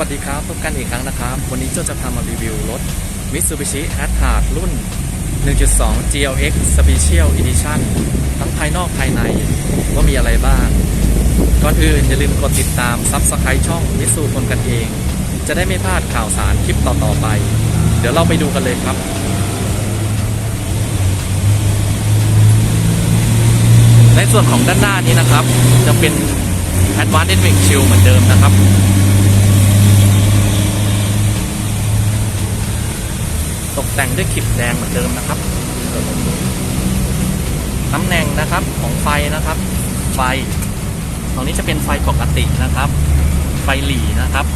วัสดีครับ พบกันอีกครั้งนะครับ วันนี้โจจะพามารีวิวรถ Mitsubishi a t t a r รุ่น 1.2 GLX Special Edition ทั้งภายนอกภายในว่ามีอะไรบ้าง ก่อนอื่นอย่าลืมกดติดตาม Subscribe ช่องมิสูคนกันเอง จะได้ไม่พลาดข่าวสารคลิปต่อๆไป เดี๋ยวเราไปดูกันเลยครับในส่วนของด้านหน้านี้นะครับ จะเป็น Advanced Edwin Shield เหมือนเดิมนะครับ ตก แต่งด้วยขิบแดงเหมือนเดิมนะครับตำแหน่งนะครับของไฟนะครับ ไฟ ตรงนี้จะเป็นไฟปกตินะครับ ไฟหลีนะครับ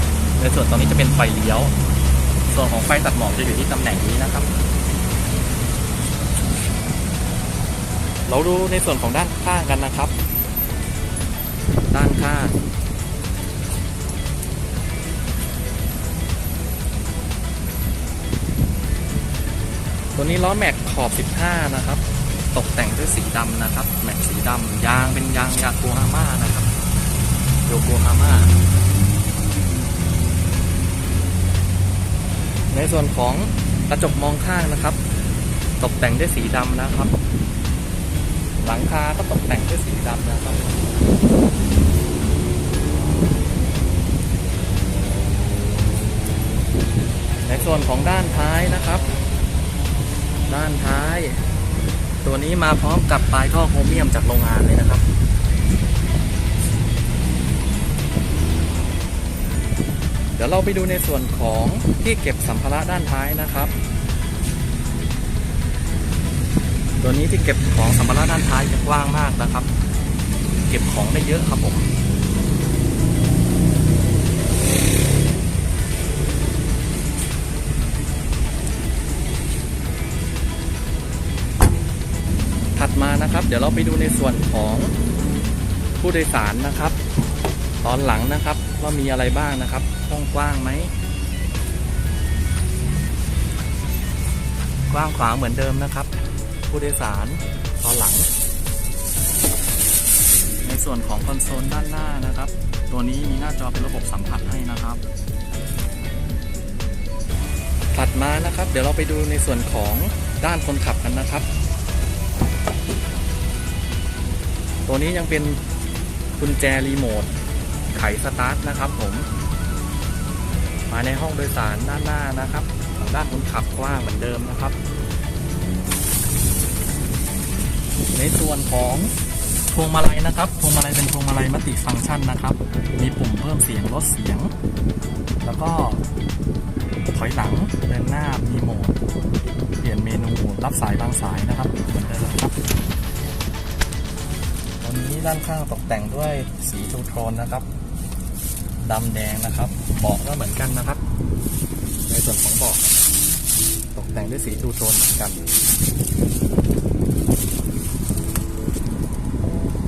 ในส่วนตรงนี้จะเป็นไฟเลี้ยว ส่วนของไฟตัดหมอกจะอยู่ที่ตำแหน่งนี้นะครับ เราดูในส่วนของด้านข้างกันนะครับ ด้านข้าง ตัวนี้ล้อแม็กขอบ 15 นะครับ ตกแต่งด้วยสีดำนะครับ แม็กสีดำยางเป็นยางยาโกฮาม่านะครับโยโกฮาม่าในส่วนของกระจกมองข้างนะครับ ตกแต่งด้วยสีดำนะครับ หลังคาก็ตกแต่งด้วยสีดำนะครับในส่วนของด้านท้ายนะครับ ด้านท้าย ตัวนี้มาพร้อมกับปลายท่อโครเมียมจากโรงงานเลยนะครับ เดี๋ยวเราไปดูในส่วนของที่เก็บสัมภาระด้านท้ายนะครับ ตัวนี้ที่เก็บของสัมภาระด้านท้ายจะกว้างมากนะครับ เก็บของได้เยอะครับผม มานะครับ เดี๋ยวเราไปดูในส่วนของผู้โดยสารนะครับ ตอนหลังนะครับว่ามีอะไรบ้างนะครับห้องกว้างไหมกว้างขวางเหมือนเดิมนะครับ ผู้โดยสารตอนหลัง ในส่วนของคอนโซลด้านหน้านะครับ ตัวนี้มีหน้าจอเป็นระบบสัมผัสให้นะครับถัดมานะครับ เดี๋ยวเราไปดูในส่วนของด้านคนขับกันนะครับ ตัวนี้ยังเป็นกุญแจรีโมทไขสตาร์ทนะครับผมมาในห้องโดยสารด้านหน้านะครับของด้านคนขับกว้างเหมือนเดิมนะครับ ในส่วนของพวงมาลัยนะครับพวงมาลัยเป็นพวงมาลัยมัลติฟังก์ชันนะครับ มีปุ่มเพิ่มเสียงลดเสียง แล้วก็ถอยหลังเดินหน้ามีโหมด เปลี่ยนเมนูรับสายบางสายนะครับเหมือนเดิมครับ ด้านข้างตกแต่งด้วยสีทูโทนนะครับดำแดงนะครับเบาะก็เหมือนกันนะครับ ในส่วนของเบาะตกแต่งด้วยสีทูโทนเหมือนกัน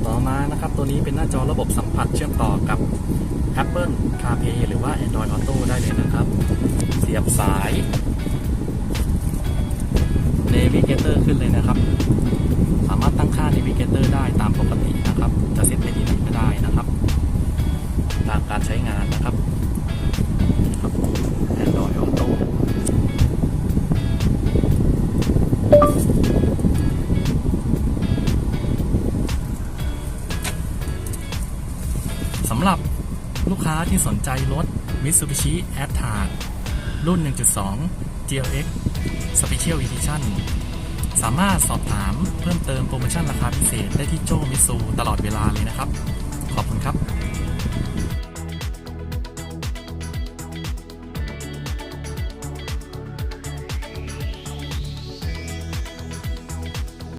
ต่อมานะครับ ตัวนี้เป็นหน้าจอระบบสัมผัสเชื่อมต่อกับ Apple CarPlay หรือว่า Android Auto ได้เลยนะครับ เสียบสาย Navigator ขึ้นเลยนะครับ นะครับ จะเซตไปที่ไหนก็ได้นะครับ ตามการใช้งานนะครับครับ Android Auto สำหรับลูกค้าที่สนใจรถ Mitsubishi a t t a r รุ่น 1.2 GLX Special Edition สามารถสอบถามเพิ่มเติมโปรโมชั่นราคาพิเศษได้ที่โจมิซูตลอดเวลาเลยนะครับ ขอบคุณครับ